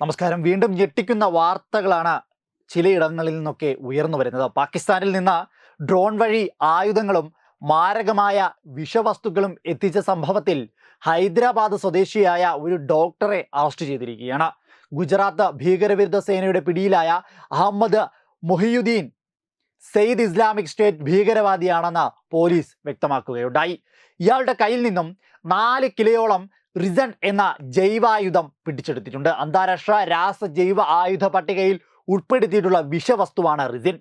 നമസ്കാരം. വീണ്ടും ഞെട്ടിക്കുന്ന വാർത്തകളാണ് ചിലയിടങ്ങളിൽ നിന്നൊക്കെ ഉയർന്നു വരുന്നത്. പാകിസ്ഥാനിൽ നിന്ന് ഡ്രോൺ വഴി ആയുധങ്ങളും മാരകമായ വിഷവസ്തുക്കളും എത്തിച്ച സംഭവത്തിൽ ഹൈദരാബാദ് സ്വദേശിയായ ഒരു ഡോക്ടറെ അറസ്റ്റ് ചെയ്തിരിക്കുകയാണ്. ഗുജറാത്ത് ഭീകരവിരുദ്ധ സേനയുടെ പിടിയിലായ അഹമ്മദ് മൊഹിയുദ്ദീൻ സെയ്ദ് ഇസ്ലാമിക് സ്റ്റേറ്റ് ഭീകരവാദിയാണെന്ന് പോലീസ് വ്യക്തമാക്കുകയുണ്ടായി. ഇയാളുടെ കയ്യിൽ നിന്നും നാല് കിലോയോളം റിസൺ എന്ന ജൈവായുധം പിടിച്ചെടുത്തിട്ടുണ്ട്. അന്താരാഷ്ട്ര രാസ ജൈവ ആയുധ പട്ടികയിൽ ഉൾപ്പെടുത്തിയിട്ടുള്ള വിഷവസ്തുവാണ് റിസിൻ.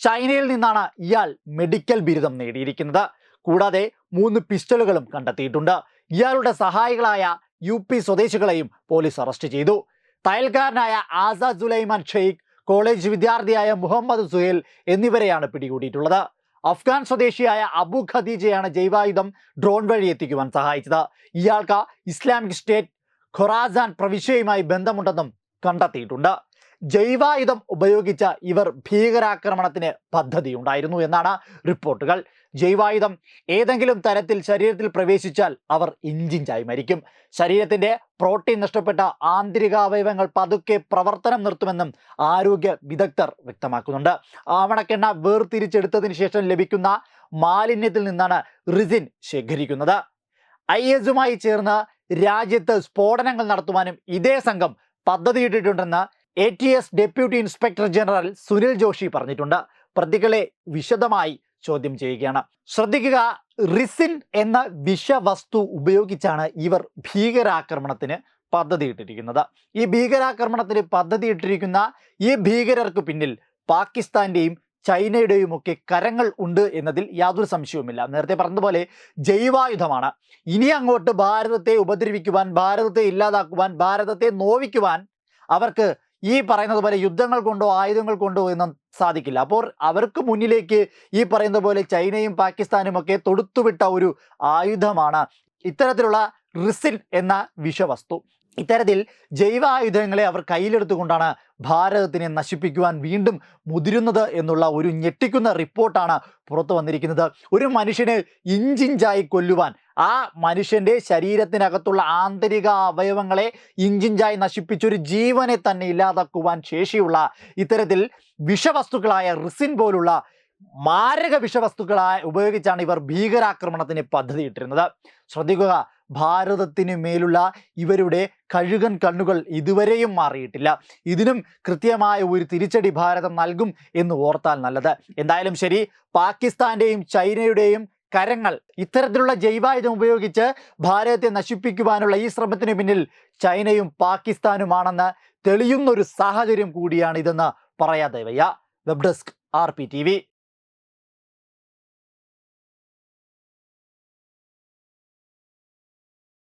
ചൈനയിൽ നിന്നാണ് ഇയാൾ മെഡിക്കൽ ബിരുദം നേടിയിരിക്കുന്നത്. കൂടാതെ മൂന്ന് പിസ്റ്റലുകളും കണ്ടെത്തിയിട്ടുണ്ട്. ഇയാളുടെ സഹായികളായ യു പി സ്വദേശികളെയും പോലീസ് അറസ്റ്റ് ചെയ്തു. തയൽക്കാരനായ ആസാദ് സുലൈമാൻ ഷെയ്ഖ് കോളേജ് വിദ്യാർത്ഥിയായ മുഹമ്മദ് സുഹേൽ എന്നിവരെയാണ് പിടികൂടിയിട്ടുള്ളത്. അഫ്ഗാൻ സ്വദേശിയായ അബു ഖദീജയാണ് ജൈവായുധം ഡ്രോൺ വഴി എത്തിക്കുവാൻ സഹായിച്ചത്. ഇയാൾക്ക് ഇസ്ലാമിക് സ്റ്റേറ്റ് ഖൊറാസാൻ പ്രവിശ്യയുമായി ബന്ധമുണ്ടെന്നും കണ്ടെത്തിയിട്ടുണ്ട്. ജൈവായുധം ഉപയോഗിച്ച ഇവർ ഭീകരാക്രമണത്തിന് പദ്ധതിയുണ്ടായിരുന്നു എന്നാണ് റിപ്പോർട്ടുകൾ. ജൈവായുധം ഏതെങ്കിലും തരത്തിൽ ശരീരത്തിൽ പ്രവേശിച്ചാൽ അവർ ഇഞ്ചിഞ്ചായി മരിക്കും. ശരീരത്തിന്റെ പ്രോട്ടീൻ നഷ്ടപ്പെട്ട ആന്തരികാവയവങ്ങൾ പതുക്കെ പ്രവർത്തനം നിർത്തുമെന്നും ആരോഗ്യ വിദഗ്ധർ വ്യക്തമാക്കുന്നുണ്ട്. ആവണക്കെണ്ണ വേർതിരിച്ചെടുത്തതിന് ശേഷം ലഭിക്കുന്ന മാലിന്യത്തിൽ നിന്നാണ് റിസിൻ ശേഖരിക്കുന്നത്. ഐ എസുമായി ചേർന്ന് രാജ്യത്ത് സ്ഫോടനങ്ങൾ നടത്തുവാനും ഇതേ സംഘം പദ്ധതിയിട്ടിട്ടുണ്ടെന്ന് A T S deputy inspector general Sunil Joshi പറഞ്ഞിട്ടുണ്ട്. പ്രതികളെ വിശദമായി ചോദ്യം ചെയ്യുകയാണ്. ശ്രദ്ധിക്കുക റിസിൻ എന്ന വിഷവസ്തു ഉപയോഗിച്ചാണ് ഇവർ ഭീകരാക്രമണത്തിന് പദ്ധതിയിട്ടിരിക്കുന്നത്. ഈ ഭീകരാക്രമണത്തിന് പദ്ധതിയിട്ടിരിക്കുന്ന ഈ ഭീകരർക്ക് പിന്നിൽ പാകിസ്ഥാന്റെയും ചൈനയുടെയും ഒക്കെ കരങ്ങൾ ഉണ്ട് എന്നതിൽ യാതൊരു സംശയവുമില്ല. നേരത്തെ പറഞ്ഞതുപോലെ ജൈവായുധമാണ്. ഇനി അങ്ങോട്ട് ഭാരതത്തെ ഉപദ്രവിക്കുവാൻ ഭാരതത്തെ ഇല്ലാതാക്കുവാൻ ഭാരതത്തെ നോവിക്കുവാൻ അവർക്ക് ഈ പറയുന്നത് പോലെ യുദ്ധങ്ങൾ കൊണ്ടോ ആയുധങ്ങൾ കൊണ്ടോ എന്നും സാധിക്കില്ല. അപ്പോൾ അവർക്ക് മുന്നിലേക്ക് ഈ പറയുന്ന പോലെ ചൈനയും പാകിസ്ഥാനും ഒക്കെ തൊടുത്തുവിട്ട ഒരു ആയുധമാണ് ഇത്തരത്തിലുള്ള റിസിൻ എന്ന വിഷവസ്തു. ഇത്തരത്തിൽ ജൈവ ആയുധങ്ങളെ അവർ കയ്യിലെടുത്തുകൊണ്ടാണ് ഭാരതത്തിനെ നശിപ്പിക്കുവാൻ വീണ്ടും മുതിരുന്നത് എന്നുള്ള ഒരു ഞെട്ടിക്കുന്ന റിപ്പോർട്ടാണ് പുറത്തു വന്നിരിക്കുന്നത്. ഒരു മനുഷ്യനെ ഇഞ്ചിഞ്ചായി കൊല്ലുവാൻ ആ മനുഷ്യന്റെ ശരീരത്തിനകത്തുള്ള ആന്തരിക അവയവങ്ങളെ ഇഞ്ചിഞ്ചായി നശിപ്പിച്ചൊരു ജീവനെ തന്നെ ഇല്ലാതാക്കുവാൻ ശേഷിയുള്ള ഇത്തരത്തിൽ വിഷവസ്തുക്കളായ റിസിൻ പോലുള്ള മാരക വിഷവസ്തുക്കളായ ഉപയോഗിച്ചാണ് ഇവർ ഭീകരാക്രമണത്തിന് പദ്ധതിയിട്ടിരുന്നത്. ശ്രദ്ധിക്കുക ഭാരതത്തിന് മേലുള്ള ഇവരുടെ കഴുകൻ കണ്ണുകൾ ഇതുവരെയും മാറിയിട്ടില്ല. ഇതിനും കൃത്യമായ ഒരു തിരിച്ചടി ഭാരതം നൽകും എന്ന് ഓർത്താൽ നല്ലത്. എന്തായാലും ശരി പാകിസ്ഥാന്റെയും ചൈനയുടെയും കരങ്ങൾ ഇത്തരത്തിലുള്ള ജൈവായുധം ഉപയോഗിച്ച് ഭാരതത്തെ നശിപ്പിക്കുവാനുള്ള ഈ ശ്രമത്തിന് പിന്നിൽ ചൈനയും പാകിസ്ഥാനുമാണെന്ന് തെളിയുന്നൊരു സാഹചര്യം കൂടിയാണ് ഇതെന്ന് പറയാതെ വയ്യ. Web desk R P T V.